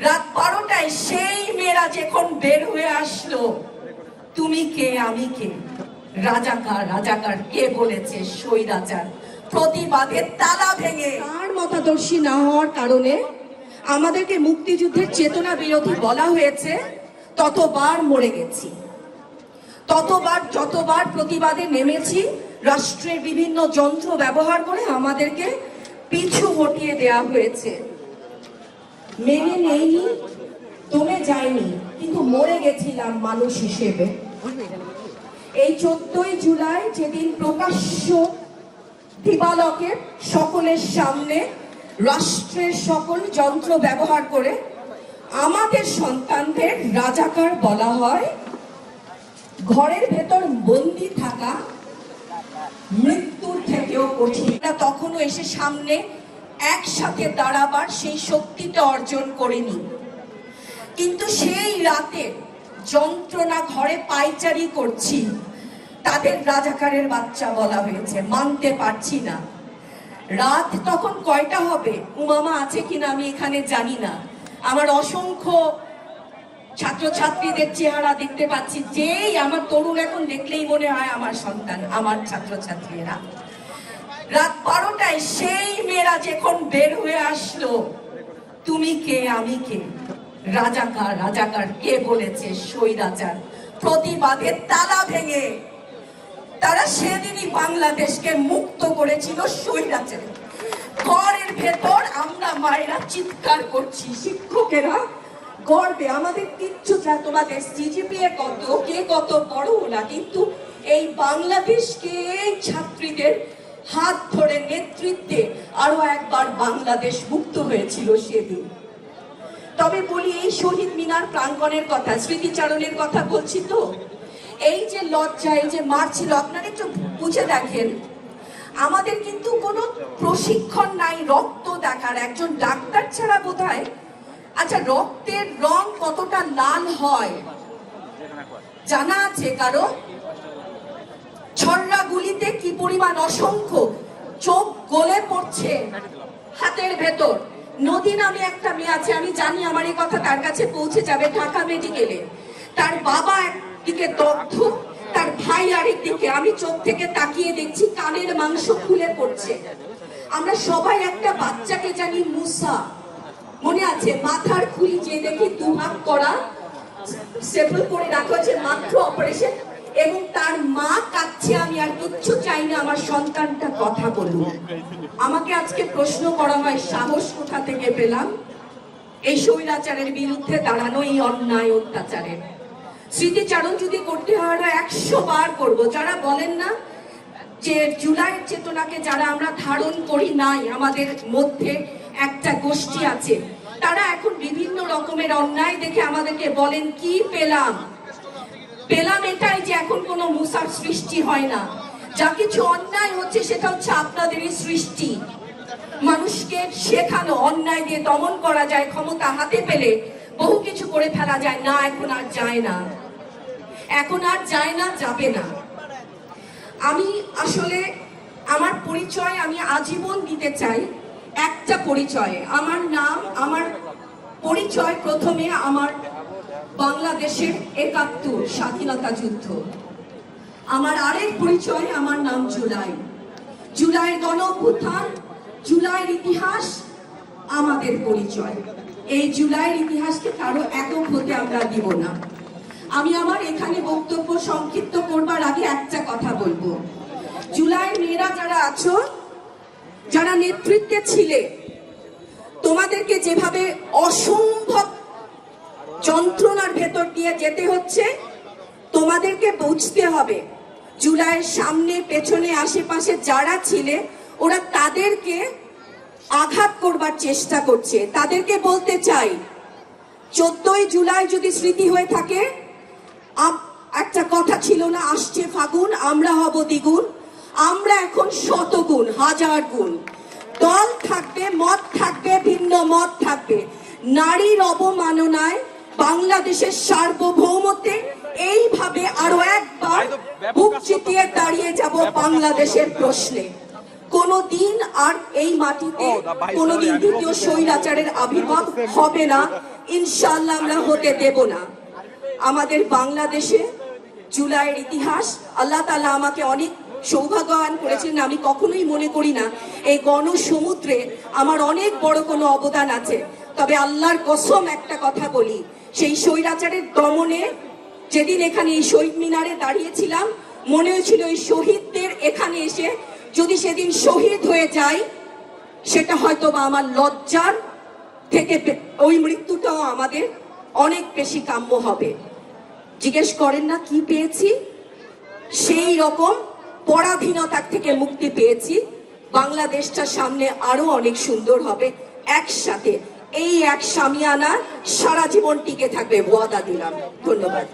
রাত বারোটায় সেই মেয়েরা যখন বের হয়ে আসলো, তুমি কে? আমি কে? রাজাকার রাজাকার, কে বলেছে স্বৈরাচার? প্রতিবাদের তালা ভেঙে তার মতাদর্শী না হওয়ার কারণে আমাদেরকে মুক্তিযুদ্ধের চেতনা বিরোধী বলা হয়েছে, ততবার মরে গেছি। ততবার, যতবার প্রতিবাদে নেমেছি, রাষ্ট্রের বিভিন্ন যন্ত্র ব্যবহার করে আমাদেরকে পিছু হটিয়ে দেয়া হয়েছে। মেনে নেইনি, দমে যায়নি, কিন্তু মরে গেছিলাম মানুষ হিসেবে। এই চোদ্দই জুলাই যেদিন প্রকাশ্য দিবালকে সকলের সামনে, রাষ্ট্রের সকল যন্ত্র ব্যবহার করে আমাদের সন্তানদের রাজাকার বলা হয়, ঘরের ভেতর বন্দি থাকা মৃত্যুর থেকেও কঠিন। তখনও এসে সামনে একসাথে দাঁড়াবার সেই শক্তিটা অর্জন করিনি। কিন্তু সেই রাতে যন্ত্রণা ঘরে পাইচারি করছি। তাদের রাজাকারের বাচ্চা বলা হয়েছে, মানতে পারছি না। রাত তখন কয়টা হবে? উমামা আছে কিনা আমি এখানে জানি না। আমার অসংখ্য ছাত্রছাত্রীদের চেহারা দেখতে পাচ্ছি। যেই আমার তরুণ এখন দেখলেই মনে হয় আমার সন্তান, আমার ছাত্রছাত্রীরা। রাত বারোটায় সেই মেয়েরা যখন বের হয়ে আসলো, তুমি কে? আমি কে? রাজাকার রাজাকার, কে বলেছে স্বৈরাচার? প্রতিবাদের তালা ভেঙে তারা সেদিনই বাংলাদেশকে মুক্ত করেছিল স্বৈরাচার। ঘরের ভেতর আমরা মায়েরা চিৎকার করছি, শিক্ষকেরা, গর্বে আমাদের কিচ্ছু চায় তোমাদের সিজিপিএ কত, কে কত বড় না কিন্তু এই বাংলাদেশকে ছাত্রীদের হাত ধরে নেতৃত্বে আরও একবার বাংলাদেশ মুক্ত হয়েছিল সেদিন। তবে বলি, এই শহীদ মিনার প্রাঙ্গণের কথা, স্মৃতিচারণের কথা বলছি তো? এই যে লজ্জা, এই যে মার ছিল, আপনারা একটু বুঝে দেখেন। আমাদের কিন্তু কোনো প্রশিক্ষণ নাই, রক্ত দেখার। একজন ডাক্তার ছাড়া বোধহয় আচ্ছা রক্তের রং কতটা লাল হয়? জানা আছে কারও? ছড়রা কি পরিমাণ অসংখ্য চোখ গলে পড়ছে হাতের ভেতর। নদী নামে একটা মেয়ে আছে, আমি জানি আমার এই কথা, তার কাছে পৌঁছে যাবে ঢাকা মেডিকেলে তার বাবা একদিকে দগ্ধ, তার ভাই আরেক দিকে আমি চোখ থেকে তাকিয়ে দেখছি কানের মাংস খুলে পড়ছে। আমরা সবাই একটা বাচ্চাকে জানি মুসা। মনে আছে, মাথার খুলি যে দেখি দুহাত করা সেটেল করে রাখা হয়েছে, মাত্র অপারেশন এবং তার মা কাচ্ছে আমি আর কিচ্ছু চাই না, আমার সন্তানটা কথা বলুন আমাকে আজকে প্রশ্ন করা হয়, সাহস কোথা থেকে পেলাম? এই স্বৈরাচারের বিরুদ্ধে দাঁড়ানো এই অন্যায় অত্যাচারের স্মৃতিচারণ যদি করতে হয় না একশো বার করব। যারা বলেন না যে জুলাইয়ের চেতনাকে যারা আমরা ধারণ করি নাই, আমাদের মধ্যে একটা গোষ্ঠী আছে, তারা এখন বিভিন্ন রকমের অন্যায় দেখে আমাদেরকে বলেন, কি পেলাম? পেলাম এটাই যে এখন কোনো মুসার সৃষ্টি হয় না। যা কিছু অন্যায় হচ্ছে সেটা হচ্ছে আপনাদেরই সৃষ্টি। মানুষকে শেখানো, অন্যায় দিয়ে দমন করা যায়, ক্ষমতা হাতে পেলে বহু কিছু করে ফেলা যায়। না, এখন আর যায় না। এখন আর যায় না, যাবে না। আমি আসলে আমার পরিচয় আমি আজীবন দিতে চাই একটা পরিচয়। আমার নাম, আমার পরিচয় প্রথমে আমার বাংলাদেশের একাত্তর স্বাধীনতা যুদ্ধ। আমার আরেক পরিচয়, আমার নাম জুলাই। জুলাইয়ের গণ অভ্যুত্থান জুলাইয়ের ইতিহাস আমাদের পরিচয়। এই জুলাইয়ের ইতিহাসকে কারও একক হতে আমরা দিব না। আমি আমার এখানে বক্তব্য সংক্ষিপ্ত করবার আগে একটা কথা বলব। জুলাইয়ের মেয়েরা যারা আছো, যারা নেতৃত্বে ছিলে, তোমাদেরকে যেভাবে অসম্ভব যন্ত্রণার ভেতর দিয়ে যেতে হচ্ছে। তোমাদেরকে বুঝতে হবে, জুলাইয়ের সামনে, পেছনে, আশেপাশে যারা ছিলে, ওরা তাদেরকে আঘাত করবার চেষ্টা করছে। তাদেরকে বলতে চাই, চোদ্দই জুলাই যদি স্মৃতি হয়ে থাকে একটা কথা ছিল না, আসছে ফাগুন, আমরা হব দ্বিগুণ, আমরা এখন শতগুণ, হাজার গুণ। দল থাকবে, মত থাকবে, ভিন্ন মত থাকবে। নারীর অবমাননায় বাংলাদেশের সার্বভৌমত্বে এইভাবে আরও একবার বুক চিতিয়ে দাঁড়িয়ে যাব বাংলাদেশের প্রশ্নে। কোনোদিন আর এই মাটিতে কোনোদিন দ্বিতীয় স্বৈরাচারের আবির্ভাব হবে না। ইনশাল্লাহ আমরা হতে দেব না। আমাদের বাংলাদেশে জুলাইয়ের ইতিহাস আল্লাহ তাআলা আমাকে অনেক সৌভাগ্যবান করেছেন আমি কখনোই মনে করি না এই গণসমুদ্রে আমার অনেক বড় কোনো অবদান আছে। তবে আল্লাহর কসম একটা কথা বলি সেই স্বৈরাচারের দমনে যেদিন এখানে এই শহীদ মিনারে দাঁড়িয়েছিলাম, মনে হয়েছিল এই শহীদদের এখানে এসে যদি সেদিন শহীদ হয়ে যায় সেটা হয়তো বা আমার লজ্জার থেকে ওই মৃত্যুটাও আমাদের অনেক বেশি কাম্য হবে। জিজ্ঞেস করেন না কি পেয়েছি? সেই রকম পরাধীনতার থেকে মুক্তি পেয়েছি। বাংলাদেশটা সামনে আরও অনেক সুন্দর হবে একসাথে। এই এক সামিয়ানা সারা জীবন টিকে থাকবে ওয়াদা দিলাম। ধন্যবাদ।